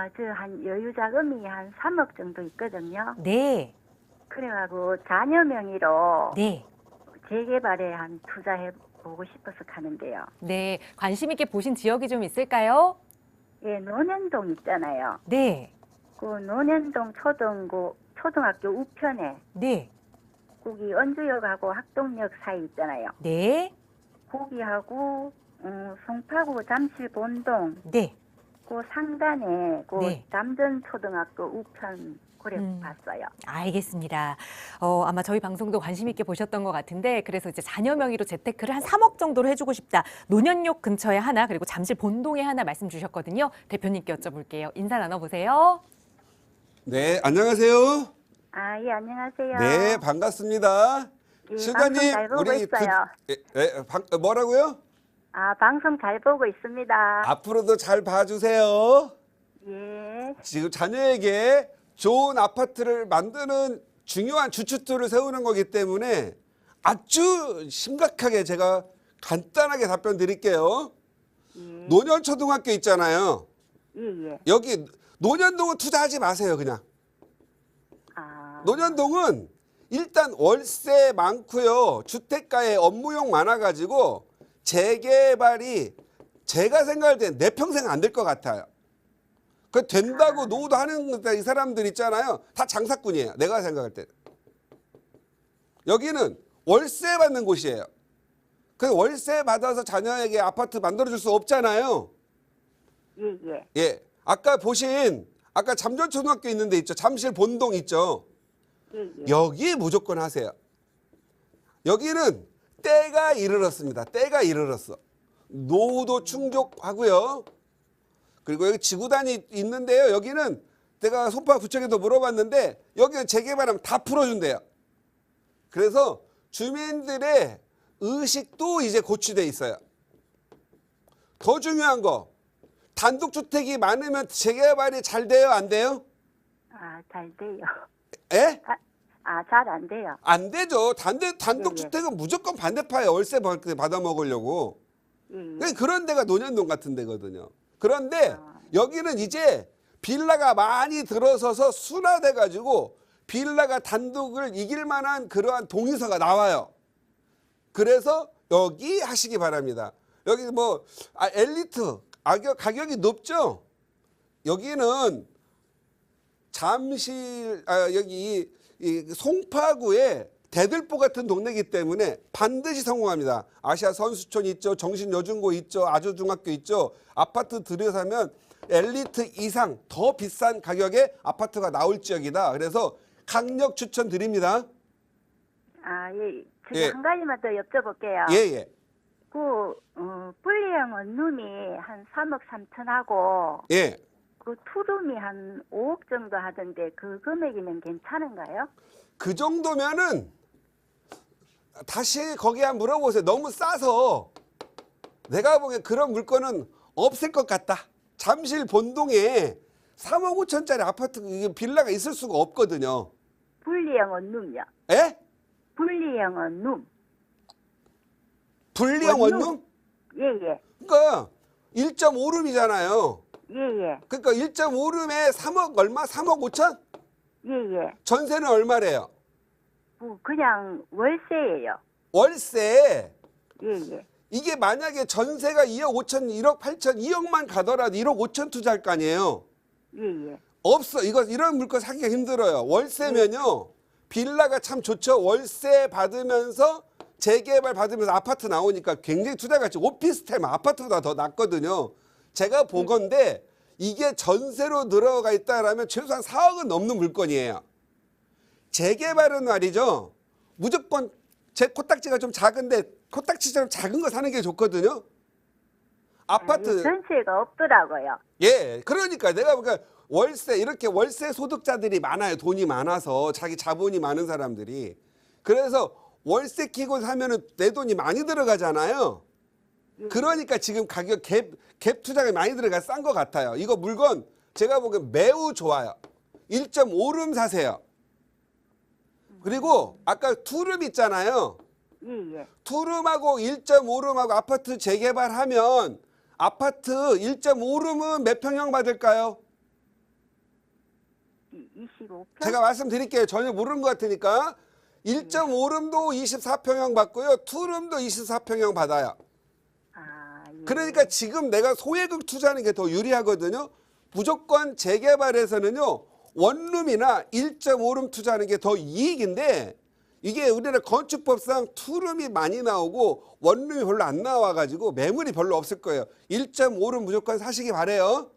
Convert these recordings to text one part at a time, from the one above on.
아, 저 한 여유 자금이 한 3억 정도 있거든요. 네. 그래가지고 자녀 명의로 네. 재개발에 한 투자해 보고 싶어서 가는데요. 네. 관심 있게 보신 지역이 좀 있을까요? 예, 논현동 있잖아요. 네. 그 논현동 초등고 초등학교 우편에 네. 거기 언주역하고 학동역 사이 있잖아요. 네. 거기하고 음, 송파구 잠실 본동 네. 그 상단에 그 네. 담전 초등학교 우편 그래 음. 봤어요. 알겠습니다. 어, 아마 저희 방송도 관심 있게 보셨던 것 같은데 그래서 이제 자녀 명의로 재테크를 한 3억 정도로 해주고 싶다. 논현역 근처에 하나 그리고 잠실 본동에 하나 말씀 주셨거든요. 대표님께 여쭤볼게요. 인사 나눠보세요. 네, 안녕하세요. 아, 예, 안녕하세요. 네, 반갑습니다. 예, 실장님, 방송 잘 보고 우리 있어요. 예, 예, 방- 뭐라고요? 아, 방송 잘 보고 있습니다. 앞으로도 잘 봐주세요. 예. 지금 자녀에게 좋은 아파트를 만드는 중요한 주춧돌을 세우는 거기 때문에 아주 심각하게 제가 간단하게 답변 드릴게요. 예. 노년초등학교 있잖아요. 예, 예. 여기 노년동은 투자하지 마세요, 그냥. 아. 노년동은 일단 월세 많고요. 주택가에 업무용 많아가지고 재개발이 제가 생각할 땐 내 평생 안 될 것 같아요. 그 된다고 노도 하는 이 사람들 있잖아요. 다 장사꾼이에요. 내가 생각할 때. 여기는 월세 받는 곳이에요. 그 월세 받아서 자녀에게 아파트 만들어줄 수 없잖아요. 예, 예. 예. 아까 보신 아까 잠전초등학교 있는 데 있죠. 잠실 본동 있죠. 예, 예. 여기 무조건 하세요. 여기는 때가 이르렀습니다. 때가 이르렀어. 노후도 충족하고요. 그리고 여기 지구단이 있는데요. 여기는 내가 소파 구청에도 물어봤는데 여기는 재개발하면 다 풀어준대요. 그래서 주민들의 의식도 이제 고취돼 있어요. 더 중요한 거 단독주택이 많으면 재개발이 잘 돼요, 안 돼요? 아, 잘 돼요. 에? 아, 아, 잘 안 돼요. 안 되죠. 단독 단독 예, 예. 주택은 무조건 반대파예요. 월세 받- 받아 먹으려고. 예, 예. 그냥 그런 데가 노년동 같은 데거든요. 그런데 아. 여기는 이제 빌라가 많이 들어서서 순화돼 가지고 빌라가 단독을 이길 만한 그러한 동의서가 나와요. 그래서 여기 하시기 바랍니다. 여기 뭐 아, 엘리트 가격 가격이 높죠. 여기는 잠실 아 여기 이, 이 송파구에 대들보 같은 동네이기 때문에 반드시 성공합니다. 아시아 선수촌 있죠, 정신여중고 있죠, 아주중학교 있죠. 아파트 들여사면 엘리트 이상 더 비싼 가격에 아파트가 나올 지역이다. 그래서 강력 추천드립니다. 아, 예. 저기 예. 한 가지만 더 여쭤볼게요. 예 예. 그, 어, 분리형 원룸이 한 3억 3천하고, 예. 그 투룸이 한 5억 정도 하던데, 그 금액이면 괜찮은가요? 그 정도면은 다시 거기 한 물어보세요. 너무 싸서 내가 보기엔 그런 물건은 없을 것 같다. 잠실 본동에 3억 5천짜리 아파트 이게 빌라가 있을 수가 없거든요. 분리형 원룸요. 예? 분리형 원룸. 분리형 원룸? 원룸? 예, 예. 그러니까 1.5룸이잖아요. 예, 예. 그러니까 1.5룸에 3억 얼마? 3억 5천? 예, 예. 전세는 얼마래요? 뭐, 그냥 월세예요. 월세 예, 예. 이게 만약에 전세가 2억 5천, 1억 8천, 2억만 가더라도 1억 5천 투자할 거 아니에요. 예, 예. 없어. 이거 이런 물건 사기가 힘들어요. 월세면요. 빌라가 참 좋죠. 월세 받으면서 재개발 받으면서 아파트 나오니까 굉장히 투자 가치 오피스텔 아파트보다 더 낫거든요. 제가 보건데 이게 전세로 들어가 있다라면 최소한 4억은 넘는 물건이에요. 재개발은 말이죠. 무조건 제 코딱지가 좀 작은데 코딱지처럼 작은 거 사는 게 좋거든요. 아파트 아, 전세가 없더라고요. 예, 그러니까 내가 보니까 월세 이렇게 월세 소득자들이 많아요. 돈이 많아서 자기 자본이 많은 사람들이 그래서 월세 키고 사면은 내 돈이 많이 들어가잖아요. 그러니까 지금 가격 갭, 갭 투자가 많이 들어가 싼 것 같아요. 이거 물건 제가 보기엔 매우 좋아요. 1.5룸 사세요. 그리고 아까 투룸 있잖아요. 예, 예. 투룸하고 1.5룸하고 아파트 재개발하면 아파트 1.5룸은 몇 평형 받을까요? 25평? 제가 말씀드릴게요. 전혀 모르는 것 같으니까 1.5룸도 24평형 받고요. 투룸도 24평형 받아요. 그러니까 지금 내가 소액을 투자하는 게 더 유리하거든요. 무조건 재개발에서는요. 원룸이나 1.5룸 투자하는 게 더 이익인데 이게 우리나라 건축법상 투룸이 많이 나오고 원룸이 별로 안 나와가지고 매물이 별로 없을 거예요. 1.5룸 무조건 사시기 바래요.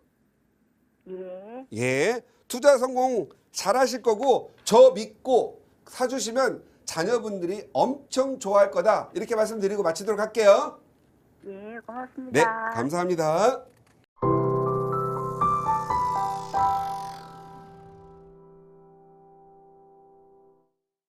예. 예, 투자 성공 잘하실 거고 저 믿고 사주시면 자녀분들이 엄청 좋아할 거다 이렇게 말씀드리고 마치도록 할게요. 예, 고맙습니다. 네, 감사합니다.